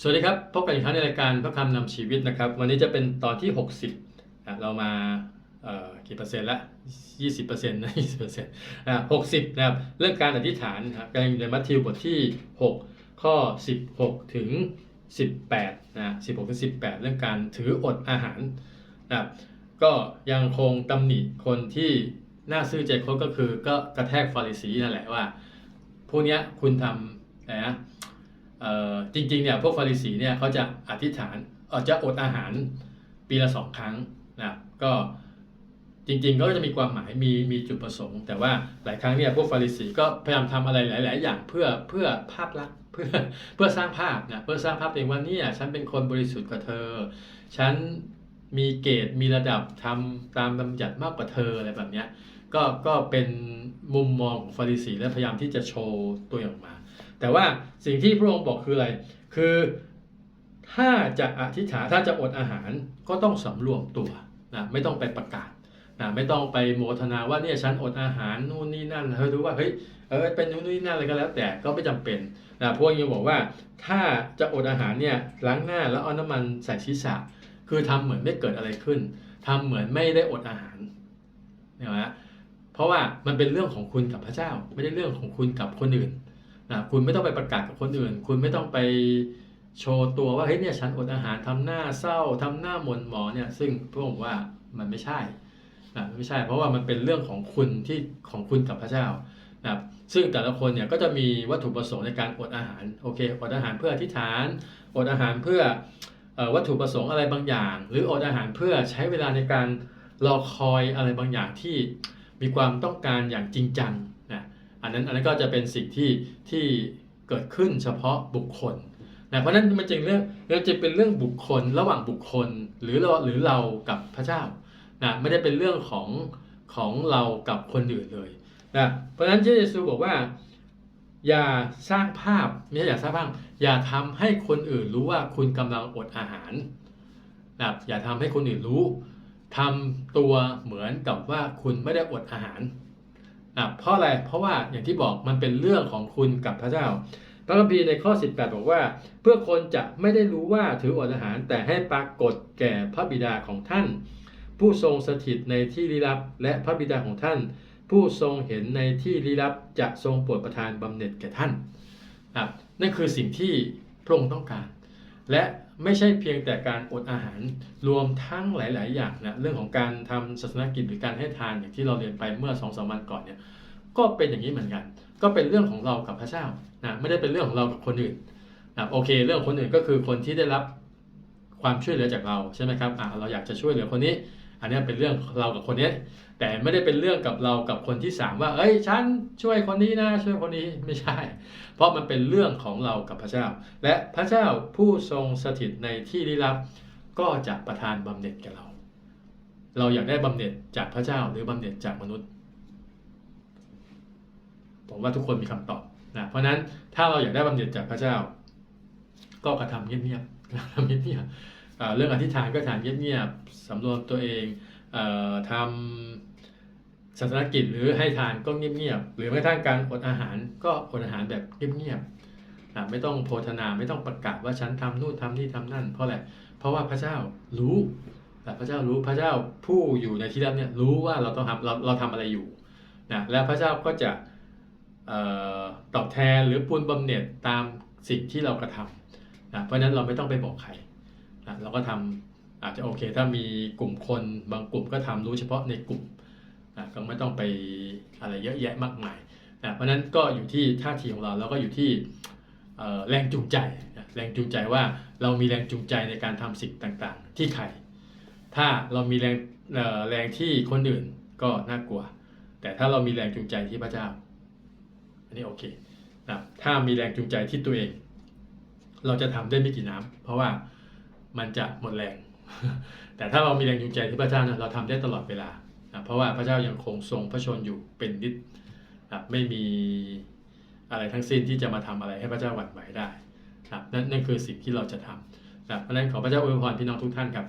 สวัสดีครับ พบกันอีกครั้งในรายการพระคำนำชีวิตนะครับ วันนี้จะเป็นตอนที่ 60อะเรามาเอ่อกี่เปอร์เซ็นต์ละ20%เปอร์เซ็นต์นะ20%เปอร์เซ็นต์อะ60นะครับเรื่องการอธิษฐานนะครับการอยู่ในมัทธิวบทที่ 6 ข้อ 16 ถึง 18นะ16ถึง18 เรื่องการถืออดอาหารนะครับก็ยังคงตำหนิคนที่น่าซื่อใจคบก็คือก็กระแทกฟาริสีนั่นแหละว่าพวกเนี้ยคุณทำอะไรนะ จริงๆเนี่ยพวกฟาริสีเนี่ยเขาจะอธิษฐานอ่อจะอดอาหารปีละสองครั้งนะครับก็จริงๆก็จะมีความหมายมีมีจุดประสงค์ แต่ว่าหลายครั้งเนี่ยพวกฟาริสีก็พยายามทำอะไรหลาย ๆ อย่างเพื่อเพื่อภาพลักษณ์เพื่อเพื่อสร้างภาพนะเพื่อสร้างภาพตัวเองว่าเนี่ยฉันเป็นคนบริสุทธิ์กว่าเธอ ฉันมีเกรดมีระดับทำตามบัญญัติมากกว่าเธออะไรแบบเนี้ยก็ก็เป็นมุมมองของฟาริสีและพยายามที่จะโชว์ตัวอย่างออกมา แต่ว่าสิ่งที่พระองค์บอกคืออะไร คือถ้าจะอธิษฐานถ้าจะอดอาหารก็ต้องสำรวมตัวนะไม่ต้องไปประกาศนะไม่ต้องไปโมทนาว่าเนี่ยฉันอดอาหารนู่นนี่นั่นเฮ้ยรู้ว่าเฮ้ยเออเป็นนู่นนี่นั่นอะไรก็แล้ว แต่ก็ไม่จำเป็นนะพวกยังบอกว่าถ้าจะอดอาหารเนี่ยล้างหน้าแล้วเอาน้ำมันใส่ศีรษะ คือทำเหมือนไม่เกิดอะไรขึ้นทำเหมือนไม่ได้อดอาหารเนี่ยนะเพราะว่ามันเป็นเรื่องของคุณกับพระเจ้า ไม่ได้เรื่องของคุณกับคนอื่น นะคุณไม่ต้องไปประกาศกับคนอื่น คุณไม่ต้องไปโชว์ตัวว่าเฮ้ยเนี่ยฉันอดอาหารทำหน้าเศร้าทำหน้าหม่นหมอเนี่ยซึ่งพระองค์ว่ามันไม่ใช่นะไม่ใช่ เพราะว่ามันเป็นเรื่องของคุณที่ของคุณกับพระเจ้านะซึ่งแต่ละคนเนี่ยก็จะมีวัตถุประสงค์ในการอดอาหารโอเคอดอาหารเพื่ออธิษฐานอดอาหารเพื่อวัตถุประสงค์อะไรบางอย่าง หรืออดอาหารเพื่อใช้เวลาในการรอคอยอะไรบางอย่างที่มีความต้องการอย่างจริงจัง อันนั้นอันนั้นก็จะเป็นสิ่งที่ที่เกิดขึ้นเฉพาะบุคคลนะเพราะฉะนั้นมันจึงเรื่องมันจะเป็นเรื่องบุคคลระหว่างบุคคลหรือเราหรือเรากับพระเจ้านะไม่ได้เป็นเรื่องของของเรากับคนอื่นเลยนะเพราะฉะนั้นเยซูบอกว่า อย่าสร้างภาพไม่ใช่อย่าสร้างภาพอย่าทำให้คนอื่นรู้ว่าคุณกำลังอดอาหารนะอย่าทำให้คนอื่นรู้ทำตัวเหมือนกับว่าคุณไม่ได้อดอาหาร อะเพราะอะไรเพราะว่าอย่างที่บอกมันเป็นเรื่องของคุณกับพระเจ้าพระคัมภีร์ในข้อ 18 บอกว่า เพื่อคนจะไม่ได้รู้ว่าถืออดอาหาร แต่ให้ปรากฏแก่พระบิดาของท่าน ผู้ทรงสถิตในที่ลี้ลับ และพระบิดาของท่าน ผู้ทรงเห็นในที่ลี้ลับจะทรงโปรดประทานบำเหน็จแก่ท่านอะนั่นคือสิ่งที่พระองค์ต้องการ และไม่ใช่เพียงแต่การอดอาหารรวมทั้งหลาย ๆ อย่างนะเรื่องของการทำศาสนกิจหรือการให้ทานอย่างที่เราเรียนไปเมื่อสองสามวันก่อนเนี่ยก็เป็นอย่างนี้เหมือนกัน ก็เป็นเรื่องของเรากับพระเจ้านะไม่ได้เป็นเรื่องของเรากับคนอื่นนะโอเค เรื่องคนอื่นก็คือคนที่ได้รับความช่วยเหลือจากเราใช่ไหมครับอะเราอยากจะช่วยเหลือคนนี้ อันนี้เป็นเรื่องเรากับคนนี้แต่ไม่ได้เป็นเรื่องกับเรากับคนที่สามว่า เอ้ยฉันช่วยคนนี้นะช่วยคนนี้ไม่ใช่ เพราะมันเป็นเรื่องของเรากับพระเจ้า และพระเจ้าผู้ทรงสถิตในที่ลี้ลับ ก็จะประทานบำเหน็จแก่เรา เราอยากได้บำเหน็จจากพระเจ้าหรือบำเหน็จจากมนุษย์ ผมว่าทุกคนมีคำตอบนะเพราะฉะนั้นถ้าเราอยากได้บำเหน็จจากพระเจ้า ก็กระทำเงียบๆกระทำเงียบๆ เรื่องอธิษฐานก็ฐานเงียบๆสำรวมตัวเองเออทำศาสนกิจหรือให้ทานก็เงียบๆหรือแม้กระทั่งการอดอาหารก็อดอาหารแบบเงียบๆไม่ต้องโพธนาไม่ต้องประกาศว่าฉันทำนู่นทำนี่ทำนั่น เพราะอะไรเพราะว่าพระเจ้ารู้แต่พระเจ้ารู้พระเจ้าผู้อยู่ในที่ลับเนี่ยรู้ว่าเราต้องทำเราเราทำอะไรอยู่นะและพระเจ้าก็จะออตอบแทนหรือปูนบำเหน็จตามสิ่งที่เรากระทำนะเพราะฉะนั้นเราไม่ต้องไปบอกใคร เราก็ทำอาจจะโอเค ถ้ามีกลุ่มคนบางกลุ่มก็ทำรู้เฉพาะในกลุ่มนะก็ไม่ต้องไปอะไรเยอะแยะมากมายนะเพราะนั้นก็อยู่ที่ท่าทีของเราแล้วก็อยู่ที่แรงจูงใจแรงจูงใจว่าเรามีแรงจูงใจในการทำสิ่งต่างๆ ที่ใคร ถ้าเรามีแรงแรงที่คนอื่นก็น่ากลัว แต่ถ้าเรามีแรงจูงใจที่พระเจ้า อันนี้โอเคนะถ้ามีแรงจูงใจที่ตัวเอง เราจะทำได้ไม่กี่น้ำเพราะว่า มันจะหมดแรง แต่ถ้าเรามีแรงจูงใจที่พระเจ้านะเราทำได้ตลอดเวลานะเพราะว่าพระเจ้ายังคงทรงพระชนอยู่เป็นนิดนะไม่มีอะไรทั้งสิ้นที่จะมาทำอะไรให้พระเจ้าหวั่นไหวได้นะนั่นนั่นคือสิ่งที่เราจะทำนะเพราะฉะนั้นขอพระเจ้าอวยพรพี่น้องทุกท่านครับ